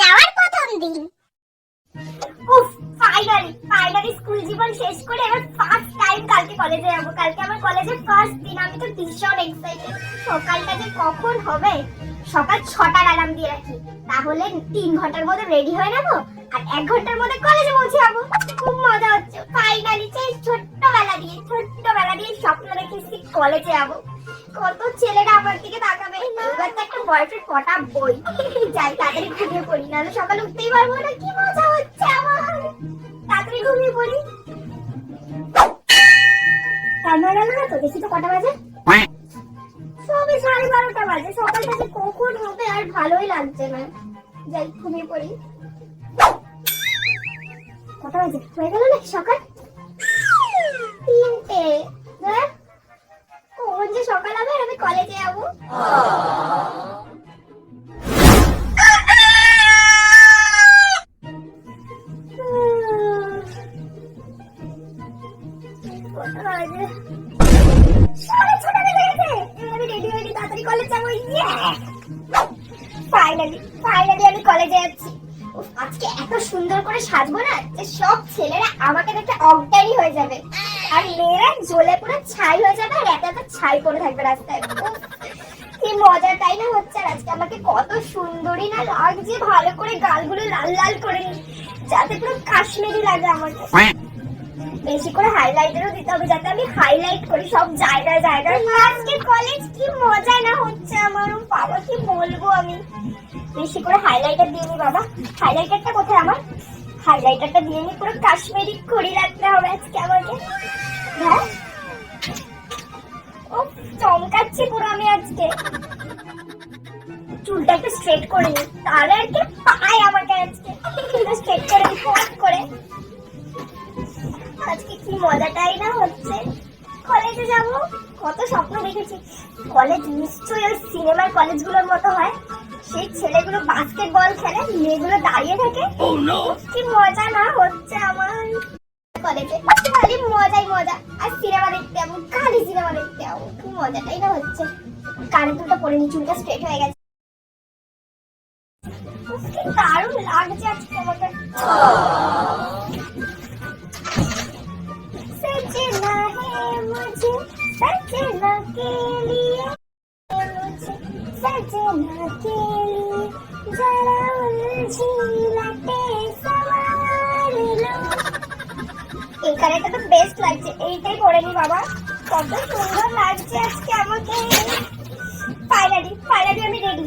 যাওয়ার প্রথম দিন। উফ ফাইনালি ফাইনালি স্কুল জীবন শেষ করে এবার ফার্স্ট টাইম কালকে কলেজে যাব। কালকে আমার কলেজের ফার্স্ট দিন, আমি তো ভীষণ এক্সাইটেড সকালটা যে কখন হবে? সকাল ছটার অ্যালার্ম দিয়ে রাখি। তাহলে তিন ঘণ্টার মধ্যে রেডি হয়ে নেব আর এক ঘণ্টার মধ্যে কলেজে পৌঁছে যাব। খুব মজা হচ্ছে। ফাইনালি সেই ছোট্টবেলা দিয়ে ছোট্টবেলা দিয়ে স্বপ্ন রেখেছি কলেজে যাব। কত ছেলেরা আমার দিকে তাকাবে। এবার তো একটা বয়ফ্রেন্ড কটা বই? যাই তাড়াতাড়ি ঘুমিয়ে পড়ি নাহলে সকালে উঠতেই পারব না। কি মজা হচ্ছে আমার। তাড়াতাড়ি ঘুমিয়ে পড়ি। টাইমার গেল না তো দেখি তো কটা বাজে? সবে সাড়ে বারোটা বাজে। সকালটা যে কখন হবে আর ভালোই লাগছে না। যাই ঘুমিয়ে পড়ি। কটা বাজে? হয়ে গেল নাকি সকাল? তিনটে। যে সকাল হবে আমি কলেজে যাব। আমি কলেজ কলেজে যাচ্ছি। আজকে এত সুন্দর করে সাজবো না যে সব ছেলেরা আমাকে দেখে অজ্ঞানী হয়ে যাবে। আর মেয়েরা জ্বলে পুরো ছাই হয়ে যাবে আর এত এত ছাই পড়ে থাকবে রাস্তায়। কি মজাটাই না হচ্ছে? আর আজকে আমাকে কত সুন্দরী না লাগছে ভালো করে গালগুলো লাল লাল করে নি যাতে পুরো কাশ্মীরি লাগে আমাকে বেশি করে হাইলাইটারও দিতে হবে যাতে আমি হাইলাইট করি সব জায়গায় জায়গায়। আজকে কলেজ কি মজা না হচ্ছে আমার বাবা কি বলব আমি? বেশি করে হাইলাইটার দিয়ে নি বাবা। হাইলাইটারটা কোথায় আমার? হাইলাইটারটা দিয়ে নি, পুরো কাশ্মীরি করি রাখতে হবে আজকে আমাকে। হ্যাঁ? ও চমকাচ্ছি পুরো আমি আজকে। চুলটা একটু স্ট্রেট করে নি, তাহলে আর কি পায় আমাকে আজকে। চুলটা স্ট্রেট করে নি ফোন করে। আজকে কি মজাটাই না হচ্ছে। কলেজে যাব, কত স্বপ্ন দেখেছি। কলেজ নিশ্চয়ই ওই সিনেমার কলেজগুলোর মতো হয়। সেই ছেলেগুলো বাস্কেটবল খেলে মেয়েগুলো দাঁড়িয়ে থাকে কি মজা না হচ্ছে আমার কলেজে খালি মজাই মজা আর সিনেমা দেখতে যাবো খালি সিনেমা দেখতে যাবো কি মজাটাই না হচ্ছে কানে দুটো পরে নি চুলটা স্ট্রেট হয়ে গেছে উফ, কি দারুণ লাগছে আজকে আমাকে सजना है मुझे सजना के लिए मुझे सजना के কালারটা তো বেস্ট লাগছে। এইটাই পরে নি বাবা। কত সুন্দর লাগছে আজকে আমাকে। ফাইনালি ফাইনালি আমি রেডি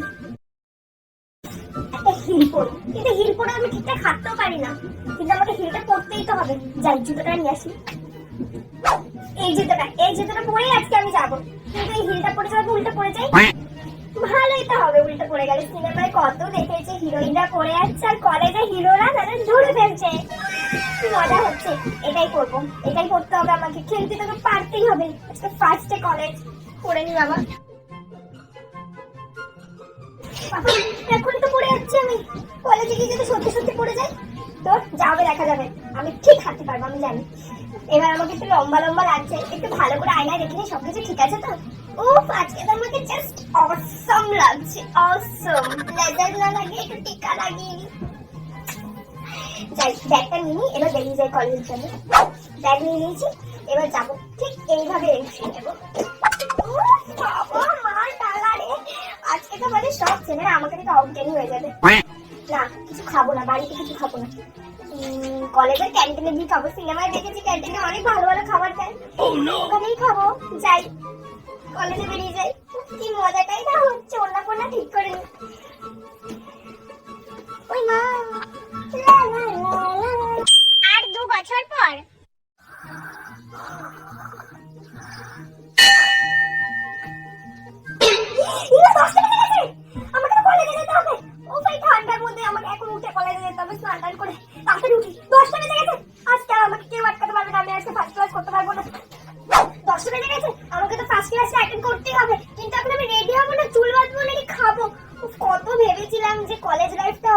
পরি কিন্তু হিল পরে আমি ঠিকঠাক হাঁটতেও পারি না। কিন্তু আমাকে হিলটা পরতেই তো হবে। যাই, জুতোটা নিয়ে আসি। এই জুতোটা এই জুতোটা পরেই আজকে আমি যাব। কিন্তু এই হিলটা পরে যাব, উল্টো পড়ে যাই। ভালোই তো হবে, উল্টো পড়ে গেলে। সিনেমায় কত দেখেছে, হিরোইনরা পড়ে যাচ্ছে আর কলেজে হিরোরা তাদের ধরে ফেলছে। মজা হচ্ছে? এটাই করব। এটাই করতে হবে আমাকে। খেলতে তোকে পারতেই হবে। আজকে ফার্স্টে কলেজ পড়ে নি বাবা। এখন তো পড়ে যাচ্ছি আমি। কলেজে গিয়ে যদি সত্যি সত্যি পড়ে যাই, তো যাবে দেখা যাবে। আমি ঠিক হাঁটতে পারব, আমি জানি। এবার আমাকে একটু লম্বা লম্বা লাগছে। একটু ভালো করে আয়নায় দেখে নিই, সবকিছু ঠিক আছে তো? উফ, আজকে তো আমাকে জাস্ট অসম লাগছে। অসম লেজার না লাগে একটু টিকা লাগিয়ে যাই ব্যাগটা নিয়ে নিই, এবার বেরিয়ে যাই কলেজের জন্য। ব্যাগ নিয়ে নিয়েছি এবার যাব ঠিক এইভাবে এন্ট্রি নেব। আজকে তো মানে সব ছেলেরা আমাকে দেখে অজ্ঞানী হয়ে যাবে। না কিছু খাব না বাড়িতে কিছু খাব না। কলেজের ক্যান্টিনে গিয়ে খাব সিনেমায় দেখেছি ক্যান্টিনে অনেক ভালো ভালো খাবার দেয়। ওখানেই খাব যাই। কলেজে বেরিয়ে যাই। কি মজাটাই না হচ্ছে অন্য কোনো ঠিক করে নি। ক্লাস কলেজ লাইফটা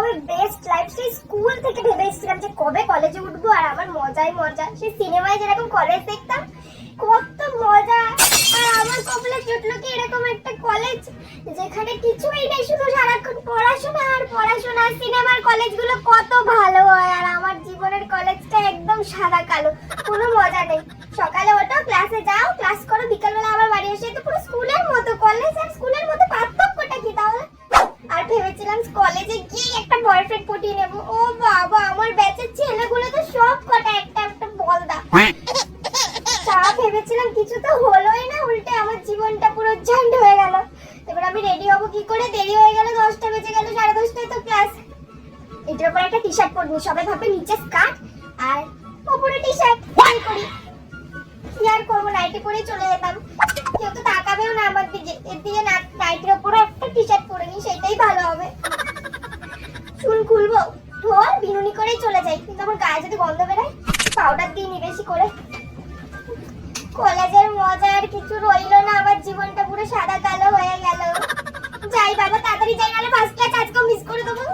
সিনেমায় যেরকম কলেজ দেখতাম, কত মজা। আর আমার কপালে জুটলো কি এরকম একটা কলেজ যেখানে কিছুই নেই, শুধু সারাক্ষণ পড়াশোনা আর পড়াশোনা সিনেমার কলেজগুলো কত ভালো হয়। আর আমার জীবনের কলেজটা একদম সাদা কালো কোনো মজা নেই সকালে ওঠো ক্লাসে যাও ক্লাস করো বিকালবেলা আবার বাড়ি এসে তো পুরো স্কুলের মতো কলেজ আর স্কুলের মতো পার্থক্যটা কি তাহলে আর ভেবেছিলাম কলেজে গিয়ে একটা বয়ফ্রেন্ড পটিয়ে নেব ও বাবা আমার ব্যাচের ছেলেগুলো তো সব কটা একটা একটা বলদা তা ভেবেছিলাম কিছু তো হলোই না উল্টে আমার জীবনটা পুরো ঝান্ড হয়ে গেল এবার আমি রেডি হব কি করে দেরি হয়ে গেল দশটা বেজে গেল সাড়ে দশটায় তো ক্লাস এটার উপর একটা টি শার্ট পরবো। সবাই ভাবে নিচে স্কার্ট আর উপরে টি শার্ট করি। কি আর করব? নাইটি পরে চলে যেতাম। কেউ তো তাকাবেও না আমার দিকে। এর দিকে নাইটির উপরে একটা টি শার্ট পরে নি সেটাই ভালো হবে। চুল খুলবো। ঢোল বিনুনি করেই চলে যাই। কিন্তু আমার গায়ে যদি গন্ধ বেরোয় পাউডার দিয়ে নি বেশি করে। কলেজের মজা আর কিছু রইল না। আমার জীবনটা পুরো সাদা কালো হয়ে গেল। যাই বাবা, তাড়াতাড়ি যাই, নাহলে ফার্স্ট ক্লাস আজকেও মিস করে দেবো।